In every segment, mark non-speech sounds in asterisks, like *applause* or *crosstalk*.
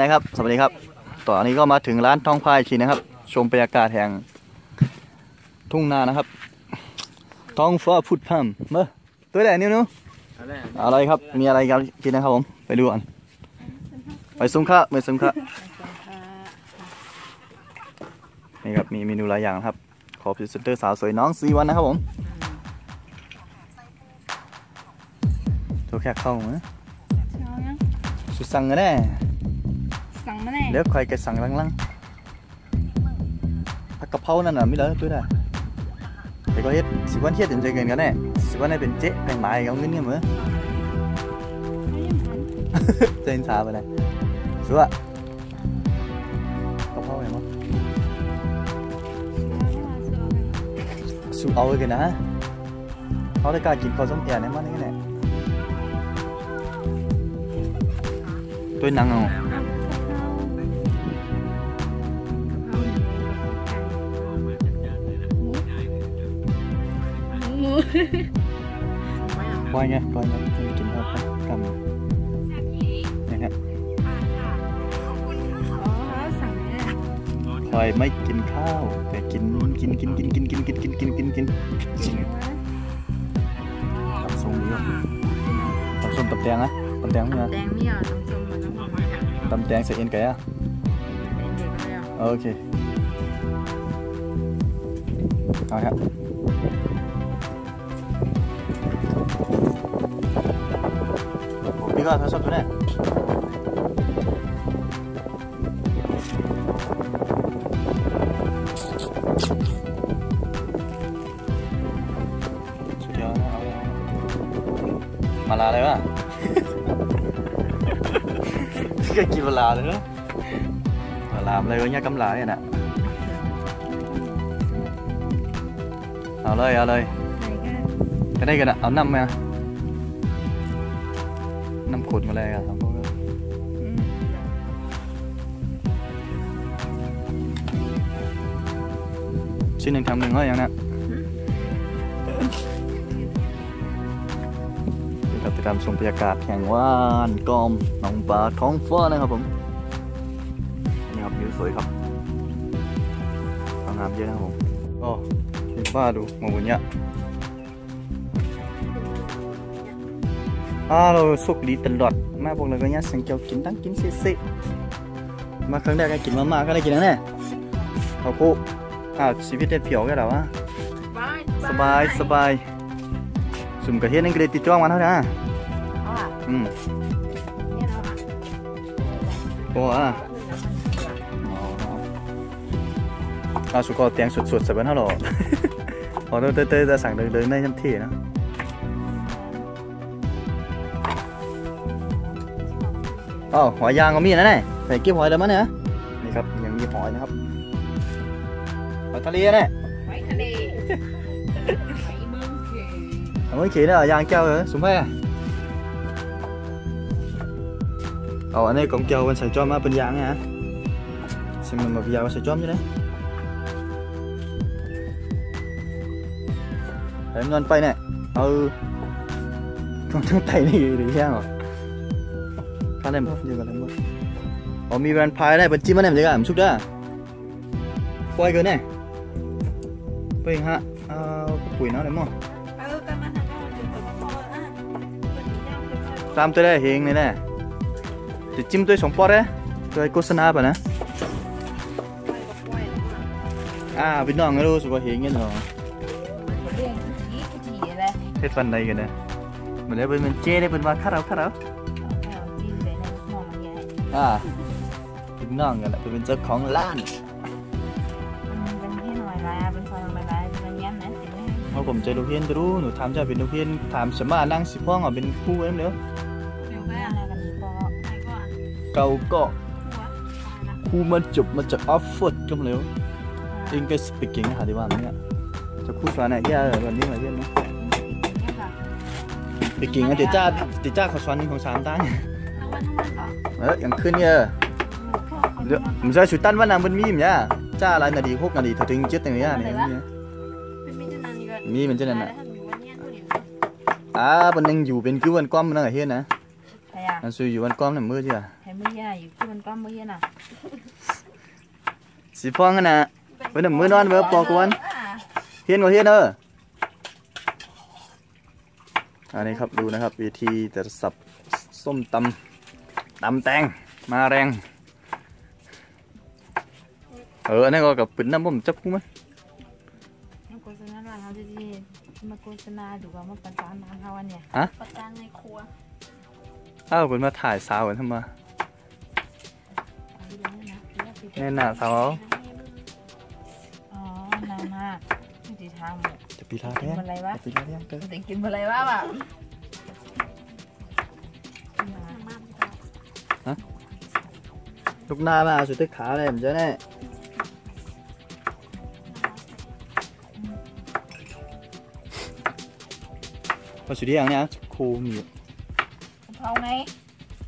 นะครับ สวัสดีครับตอนนี้ก็มาถึงร้านท้องพายชีนะครับ ชมบรรยากาศแห่งทุ่งนานะครับ ท้องฟ้าพุดพร่ำเมื่อตัวไหนนิ้วนู้อะไรครับ มีอะไรกันกินนะครับผม ไปดูกันไปซุ้มข้าวไปซุ้มข้าวนี่ครับ มีเมนูหลายอย่างนะครับ ขอพรีเซนเตอร์สาวสวยน้องซีวันนะครับผมตัวแค่เข้ามาเอายังสุดสั่งกันแน่สั่งมาแน่ เดี๋ยวใครจะสั่งลังๆผักกะเพรานั่นน่ะไม่เหลือตัวน่ะแต่ก็เฮ็ดสิวันเฮ็ดจนใจเกินกันแน่สิวันให้เป็นเจ๊แพงหมายเอาเงินเนี่ยเหมือเจนสาไปเลยสัวกะเพราไงมั้งสุเอาไว้กันนะเขาได้กล้ากินข้าวส้มแก่เนี่ยมันนี่แหละตัวหนังเอา หมูก้อยไงก้อยไงจะไปกินข้าวกันนะฮะอ๋อสั่งแน่คอยไม่กินข้าวแต่กินกินกินกินกินกินกินกินกินกินกินตำส้มดีกว่าตำส้มตำแตงนะตำแตงมั้ยแดงไม่เอาน้ำส้มมันน้ำหอมตำแตงใส่เอ็นไก่อะเป็นเด็กเลยอะโอเคเอาครับ 네가 다 써주네 mà là đấy mà *laughs* cái gì mà là nữa. Mà làm lấy với nha cắm lại nè. Ở đây ở đây cái đây kìa nè ống năm nè. ขนมาแล้วสอะครับชิ้นหนึ่งทำหนึ่งก็ยังนะกิจกรรมชมบรรยากาศแห่งว่านกอมหนองปลาท้องฟ้านะครับผมนี่ครับวิวสวยครับสวยงามเยอะนะครับผมก็เห็นฟ้าดูมาบนเนี้ย À, rồi suốt đi tình luật mà bọn người nhá sang châu chín tháng chín cc mà khẳng đại cái chín mà mà cái này chín này, học cô à chỉ biết đẹp phiếu cái đó á. Sờ bài sờ bài sùm cái hiện anh cái tít cho ăn hết hả à. ừ. Cô ờ. à à sụt có tiếng sụt sụt sờ bên hết rồi họ tôi tới tới ra sẵn đường đường này nhâm thì nữa อ้าหอยยางก็มีนะเนี่ยใส่กิ๊บหอยแล้วมั้งเนี่ยนี่ครับยังมีหอยนะครับหอยทะเลเนี่ยหอยทะเลหอยมือเขยหอยเมือเขยเนี่ยยางแก้วเหรอสมเพยเอาอันนี้กองแก้วมันใส่จอมมาเป็นยางไงฮะใช่มันมาเป็นยางใส่จอมใช่ไหมเห็นเงินไปเนี่ยเออต้องตั้งใจนี่หรือยังหรอ anh em giờ gần em có mi ran pie này bật chim anh em giờ gần xúc đó quay cái này. Bình hạ. À, quỷ nó đấy mà làm tôi đây hiện này nè. Thì chim tôi sống pot đấy tôi có sân áp nè à bên nào người đâu rồi hiện cái nào hết phần này rồi nè. Mình để bên mình che đây bên mà khát đâu khát đâu อ่าลูกน้องกันแหละเป็นเจ้าของร้านเป็นที่หน่อยละเป็นคนหน่อยละมันยันนะสิไม่เพราะผมเจลูกเพี้ยนรู้หนูถามจะเป็นลูกเพี้ยนถามสมานั่งสิพ้องอะเป็นคู่เอ็มเด้อเก่ากาะคู่มาจบมาจากออฟฟอร์ดก็เร็วเอิงก็สปีกิ่งหาดีว่าเนี่ยจะคู่สอนไหนแย่วันนี้มาเยี่ยมนะสปีกิงอะเดี๋ยวจ้าเดี๋ยวจ้าขอสอนของสามตั้ง เอออย่างขึ้นเนี่ยเดี๋ยวผมจะชุดตั้นว่านางเป็นมีมเนี่ยจ้าอะไรนาดีหกนาดีถ้าถึงเจ็ดอย่างเงี้ยเนี่ยเป็นมิจนานี่ก็มีมันจะนั่นน่ะถ้ามีวันเนี้ยก็เดี๋ยวอ่าเป็นยังอยู่เป็นกิ้ววันก้อมมันนั่นไงเฮียนะใครอะนั่นซื้ออยู่วันก้อมนั่นมือเจ้าใครมไม่เฮียอยู่ที่มันก้อมไม่เฮียน่ะสีฟองกันนะเว้นมือนอนเว้นปอกวนเฮียนกว่าเฮียนเอออันนี้ครับดูนะครับวิธีจะสับส้มตำ ตำแตงมาแรง เอออันนี้ก็กับปืนน้ำผมจับกูมั้ยมาโฆษณาร้านเขาจะที่มาโฆษณาดูว่ามาประจานร้านเขาอันเนี่ยประจานในครัวอ้าวเป็นมาถ่ายสาวกันทำไมเอาดูนี่นะเดี๋ยวสิแน่น่ะสาวอ๋อนานมากไม่ติดทางหมดจะปีลาแดงอะไรวะจะปีลาแดงเกินแต่กินอะไรวะแบบ ลูกหน้ามาสุดที่ขาเลยผมจะแน่พอสุดที่อย่างเนี้ยโคมีกะเพราไง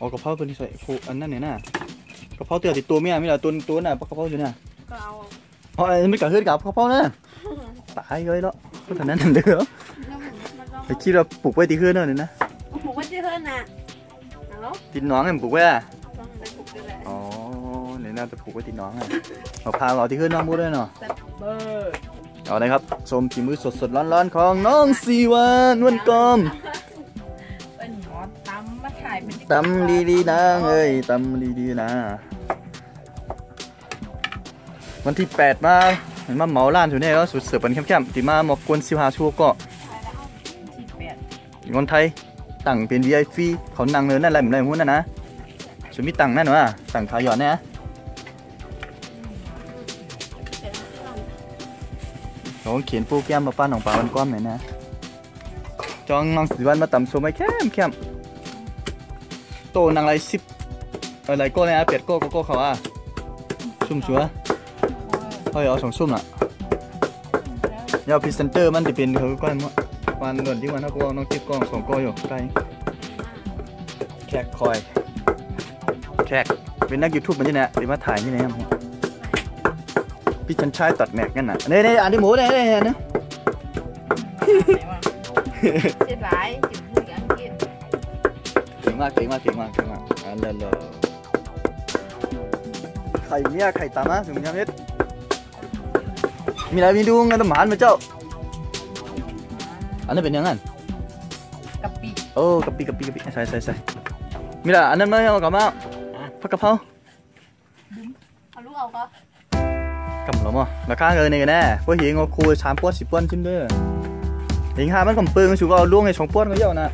อ๋อกระเพราตัวนี้ใส่โคอันนั้นเนี่ยน่ะกระเพราเตือติดตัวเมียไม่ล่ะตัวตัวน่ะปลากระเพราอยู่น่ะก็เอาอ๋อไอ้ไม่กระเฮือกับกระเพราน่ะตายเลยแล้วก็เท่านั้นเด้อแล้วมันมันก็ไปคิดว่าปลูกไว้ที่เฮือเนาะเนี่ยนะผมว่าจะเพิ่นน่ะเอาติดหน้อง เนี่ยน่าจะปลูกไว้ติดหน้องอะเอาพาเราที่เฮือน้องบูด้วยเนาะแซ่บเบอร์เอาเลยครับชมฝีมือสดๆร้อนๆของน้องซีวานวลกลมเป็นหมอตำมาถ่ายเป็นตำดีๆนะเอ้ยตำดีๆนะ วันที่ 8 มาเห็นมาเหมาร้านอยู่เนี่ยก็สุดเสือปันเข้มๆตีมาหมอกกวนซิวหาชัวก็ที่แปดคนไทยตั้งเป็น VIP เขานั่งเนินนั่นอะไรเหมือนไรหุ้นน่ะนะสุดมีตังค์นั่นวะตังค์ขายหยอดเนี่ย เขาเขียนโปรแกรมมาปั้นของปลาวันก้อมหนนะจองน้องสิวันมาต่ำชมไว้แคมแคมโตนางไรสิบอะไรก็เลยนะเปียดก้ก็โก้เขาอะชุ่มชัวร์เฮ้ยเอาสองชุ่มละยาวพรีเซนเตอร์มันจะเป็นเขาก็มันวันหล่นที่วันถ้ากูเอาน้องจิ๊บกล้องสองก้ออยู่ใกล้แขกคอยแขกเป็นนักยูทูบมันจะเนี่ยที่มาถ่ายนี่นะครับ พี่ชันชายตัดแม็กกันน่ะเนี่ยเนี่ยอันที่หมูเนี่ยเนี่ยเนี่ยเจ็ดหลายจิ๋วพูดอังกฤษเก่งมากเก่งมากเก่งมากเก่งมากอันนั้นเลยไข่เมียไข่ตามะถึงยังเม็ดมีอะไรมีดูเงินตำหมานมาเจ้า อันนั้นเป็นยังไงกะปิโอ้กะปิกะปิกะปิใส่ใส่ใส่มีอะไรอันนั้นมาเอากลับมาผักกะเพราเอาำลังมั้งราคาเงินนี่กันแน่พวกเฮียงเอาคูสามป้อนสิบป้อนจิ้มเด้อเฮียงหามันกำปืนชูก็เอาล่วงให้สองป้อนก็เยอะนะ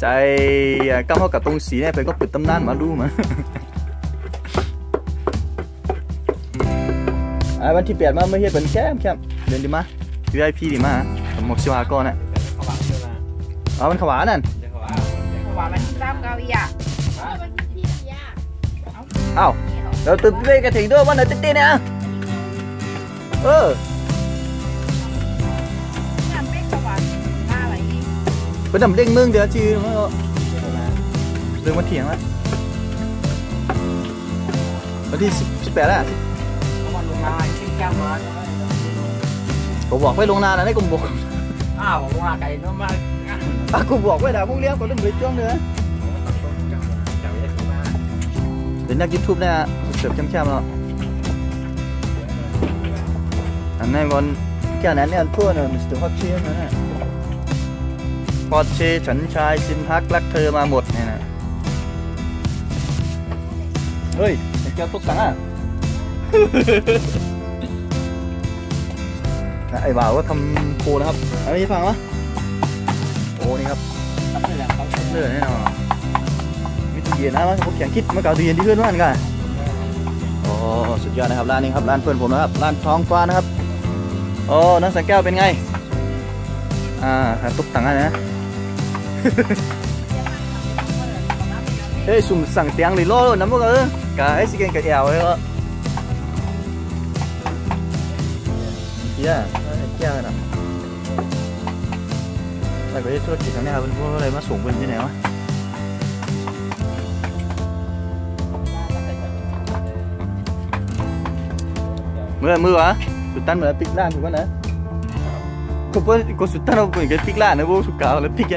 ใจกำเขากับตรงสีเนี่ยไปก็ปิดตำนานมาดูมาอ่าวันที่แปดมาไม่เฮ็ดเป็นแคมแคมเดินดีมา VIP ดีมาผมหมกชิวาก่อนน่ะเขาหวังใช่ไหมเอามันขวานั่นจะเขาหวังเพราะว่ามันซ้ำเกาอีอะมันพี่ทำยากเอ้าเราตื่นเต้นกันถึงด้ว ยวันไหนตื่นเต้นเนี่ยเอองานไม่กว่ามาอะไรอีกเป็นดำเด้งมืองเดี๋ยวจีมันก็เรื่องมาเถียงแล้ววันที่สิบแปดแล้วเขาวันลงมาชิ้นแก้มมาผมบอกไว้ลงนานนะนี่กูบอกอ้าวผมว่าไก่น้ำมันอะกูบอกไว้ด่าพวกเลี้ยงก็ต้องไปจ้องเนื้อจะไม่ได้ขึ้อเป็นนักยูทูบเนี่ย สิร์ฟเข้มๆแล้วอันนั้นก่อนแค่นั้นเนี่ยทั่วเนี่ยมิสเตอร์ฮอตเชีนะเนี่ยฮอตเชฉันชายซิมฮักรักเธอมาหมดเนี่ยนะเฮ้ยแก้วตุ๊กตังอะไอ้บ่าวก็ทำโคนะครับอันนี้ฟังวะโอ้นี่ครับตัดเลยเขาเลือดแน่นอนมีตู้เย็นนะมันพวกแข่งคิดมาเก่าตู้เย็นที่เพื่อนบ้านกัน สุดยอดนะครับร้านนี้ครับร้านเพื่อนผมนะครับร้านท้องฟ้านะครับโอ้น้องสังแก้วเป็นไงอ่าครับตุ๊กตังนะ เฮ้ยสุ่มสั่งเตียงหรือโล่น้ำพวกเออกะไอ้สิเกนกะแอวเลยก็เฮียไอ้แก้วนะอะไรไปธุรกิจทางนี้ครับเป็นพวกอะไรมาส่งเป็นที่ไหนวะ เมื่อมือวะสุดตันเหมือนปิกล้านถูกป่ะนะก็เพราะก็สุดตันเอาไปกับปิกล้านนะพวกสุกาวแล้วปิกกั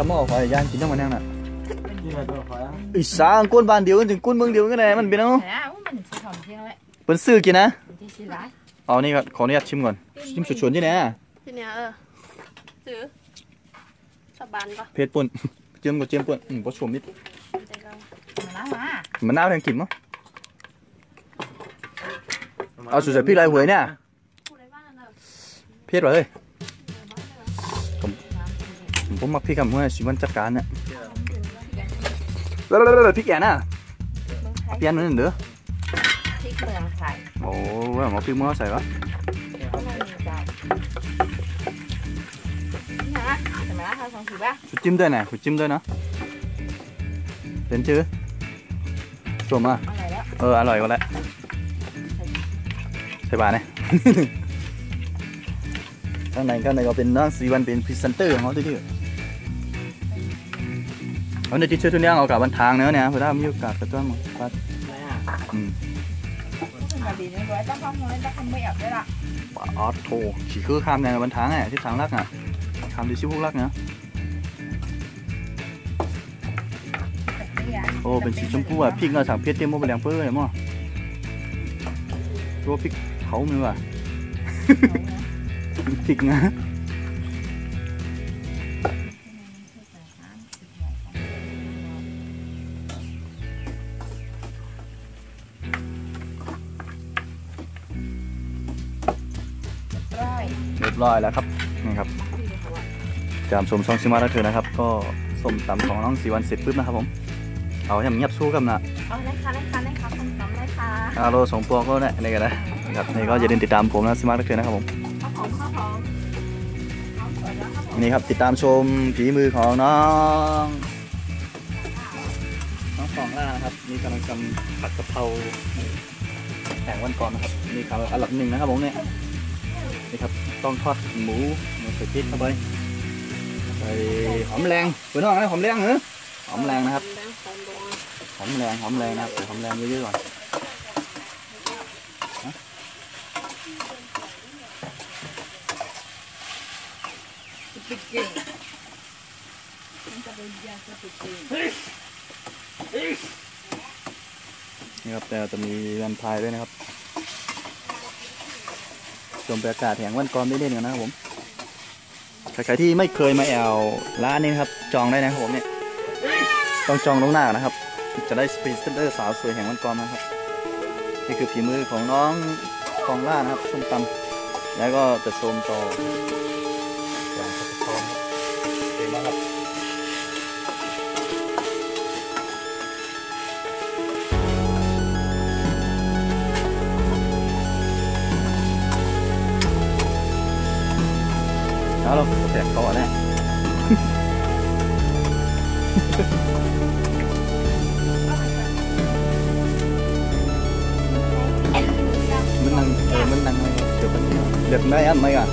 กูจะจิ้มด้วยน้ำมันอะว่าอร่อยมาอร่อยนี่ก็เซฟก็ได้เอาเสียวมันก็อร่อยจุ่มใส่มะนาวชวนน้ำมะนาวนี่ใส่เยอะจุ่มอันนี้ใส่เยอะนะอ๋อครับครับเสียวมันออกเลยนี่นะเอ้าทุกกีฬาตำไม่ไหนเอาเลยเอาเลยเอาเลยจัดการเต็มที่เลยเป็นไงอารมณ์รั่วอะเจ็บบ่เดี๋ยวสิเจ้าสุกินจ้อมเอาอะไรต้องเบี้ยเอากินจ้อมกันอะเขาเขาตำที่ไหนเอากินจ้อมกันเสียงน่ะตำหม้อไฟย่างกินจ้อมกันแน่น่ะนี่มาตัวขออีสานก้นบ้านเดียวกันถึงก้นเมืองเดียวกันไงมันเป็นเนาะนะมันสีหอมเชียงเลยเป็นซื้อกินนะที่ชิร้ายเอานี่ก็ขออนุญาตชิมก่อนชิมสดๆที่ไหนอะทีเนี้ยเออซื้อสบานปะเผ็ดป่นเจียมกับเจียมป่นอืมผสมนิดใจเรามาแล้วมามันน่าวแทงกลิ่นมั้งเอาสุดๆพี่ไรหวยเนี่ยพูดอะไรบ้างนะเผ็ดเลยผม ผมมักพี่กับเมื่อชิมันจัดการเนี่ยแล้วๆๆพี่แกน่ะเมืองไทยเปลี่ยนนั่นเด้อพริกเมืองไทยโอ้ว่าหมอพี่เมื่อใส่วะก็ไม่มีใจนี่ฮะแต่มาแล้วค่ะสองสีบ้าสุดจิ้มด้วยนะสุดจิ้มด้วยเนาะเป็นชื่อชมอะอะไรแล้วเอออร่อยกว่าแล้วใส่บาทเนี่ยข้างในข้างในก็เป็นน้องสีวันเป็นพรีเซนเตอร์ของเขาที่นี่ เอาในที่เชื่อทุนย่างเอากลับบันทางเนื้อเนี่ยเพื่อถ้ามีโอกาสก็ต้องมาปัดอืมกระดิ่งด้วยต้องทำอะไรต้องทำไม่อยากได้ละอ๋อโถขี่คือข้ามแดนบันทางไงที่ทางลักอะข้ามที่ชิบุกลักเนาะโอ้เป็นสีชมพูอะพริกเราสั่งเพชรเต็มโมไปแรงเปื้อนมั้งตัวพริกเขามือว่ะพริกนะ รียบร้อยแล้วครับนี่ครับจามสมซองซิมาแล้วเธอนะครับ ก็ส้มตำของน้องสีวันเสร็จปุ๊บนะครับผมเอาให้มันเงียบสู้กันนะเอาเลยค่ะเลยค่ะเลยค่ะคุณสำเลยค่ะอาโลสองปวงก็ได้นี่กันนะนะครับนี่ก็อย่าลืมติดตามผมนะซิมาแล้วเธอนะครับผมข้าวหอมข้าวหอมข้าวสวยแล้วข้าวหอมนี่ครับติดตามชมฝีมือของน้องน้องสองล่านะครับนี่กำลังทำผัดกะเพราแข่งวันก่อนนะครับนี่ครับอันดับหนึ่งนะครับผมเนี่ย นี่ครับต้องทอดหมูมูใส่พริกเข้าไปใส่หอมแรงเปิดห้องนะหอมแรงเหรอหอมแรงนะครับหอมแรงหอมแรงนะครับหอมแรงเยอะๆก่อนนี่ครับแต่จะมีวันพายด้วยนะครับ ชมบรรยากาศแห่งวันกรได้เล่นกันนะครับผมใครๆที่ไม่เคยมาแอลร้านนี้นะครับ จองได้นะครับผมเนี่ยต้องจองล่วงหน้านะครับ จะได้สปีดสเตอร์สาวสวยแห่งวันกรนะครับนี่คือฝีมือของน้องของล่านะครับส้มตำแล้วก็จะชมต่อ แตกคอแน่มันนั่งเออมันนั่งไม่เดี๋ยวมันเดือดได้อันไหมอะ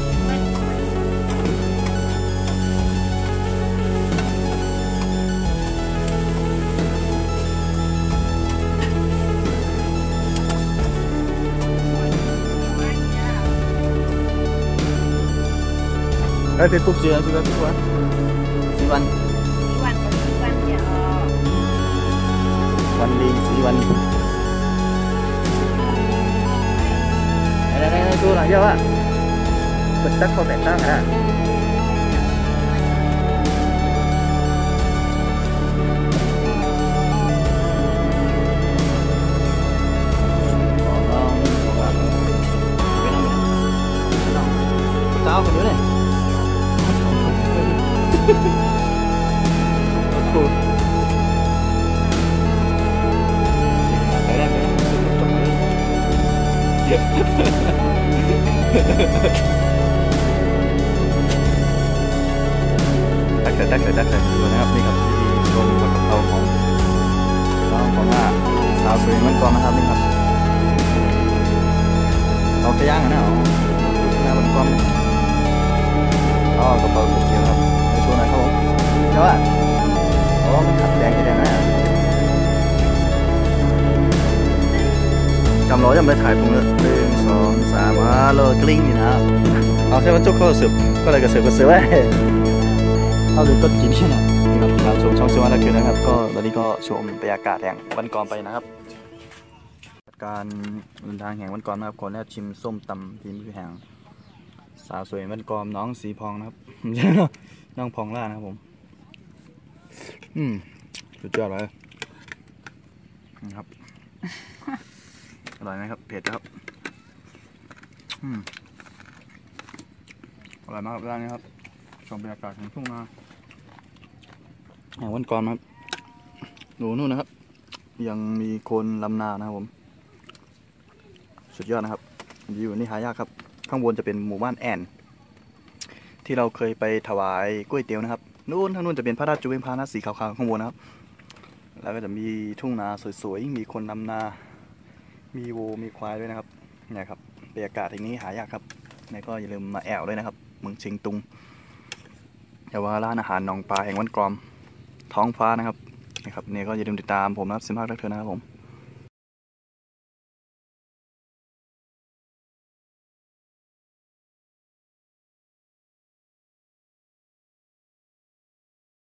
เอ้ยเป็นปุ๊บเจียสิวันสิวันสิวันวันกับวันเดียว จำร้อยจำได้ถ่ายผมเลยหนึ่งสองสามอ่าเลยกลิ้งนี่นะครับเอาใช่ว่าจุกเข้าสืบก็เลยกระสืบกระสือไว้เข้าเลยต้นกินที่เนี่ยนี่ครับการชมช่องเซวันละคืนนะครับ ก็ตอนนี้ก็ชมบรรยากาศแห่งวันก่อนไปนะครับ การเดินทางแห่งวันก่อนนะครับขอแนะชิมส้มตำทีมพี่แห่งสาวสวยวันก่อนน้องสีพองนะครับน้องพองล่านะครับผม อืมสุดยอดเลยนะครับ อร่อยไหมครับ เผ็ดนะครับ อืมอร่อยมากครับร้านนี้ครับ ชมบรรยากาศของทุ่งนาแห่งวันก่อนครับดูนู่นนะครับ ยังมีคนลำนานะครับผม สุดยอดนะครับวิวนี่หายากครับ ข้างบนจะเป็นหมู่บ้านแอน ที่เราเคยไปถวายก๋วยเตี๋ยวนะครับ นู่นทางนู่นจะเป็นพระราชจุเวงพานาสีขาวๆข้างบนนะครับ แล้วก็จะมีทุ่งนาสวยๆ มีคนนำนา มีวัวมีควายด้วยนะครับเนี่ยครับบรรยากาศที่นี้หายากครับนี่ก็อย่าลืมมาแอวด้วยนะครับเมืองเชียงตุงอย่าว่าร้านอาหารหนองปลาแห่งวันกรอมท้องฟ้านะครับนะครับเนี่ยก็อย่าลืมติดตามผมนะครับสิมภาครักเธอนะครับผม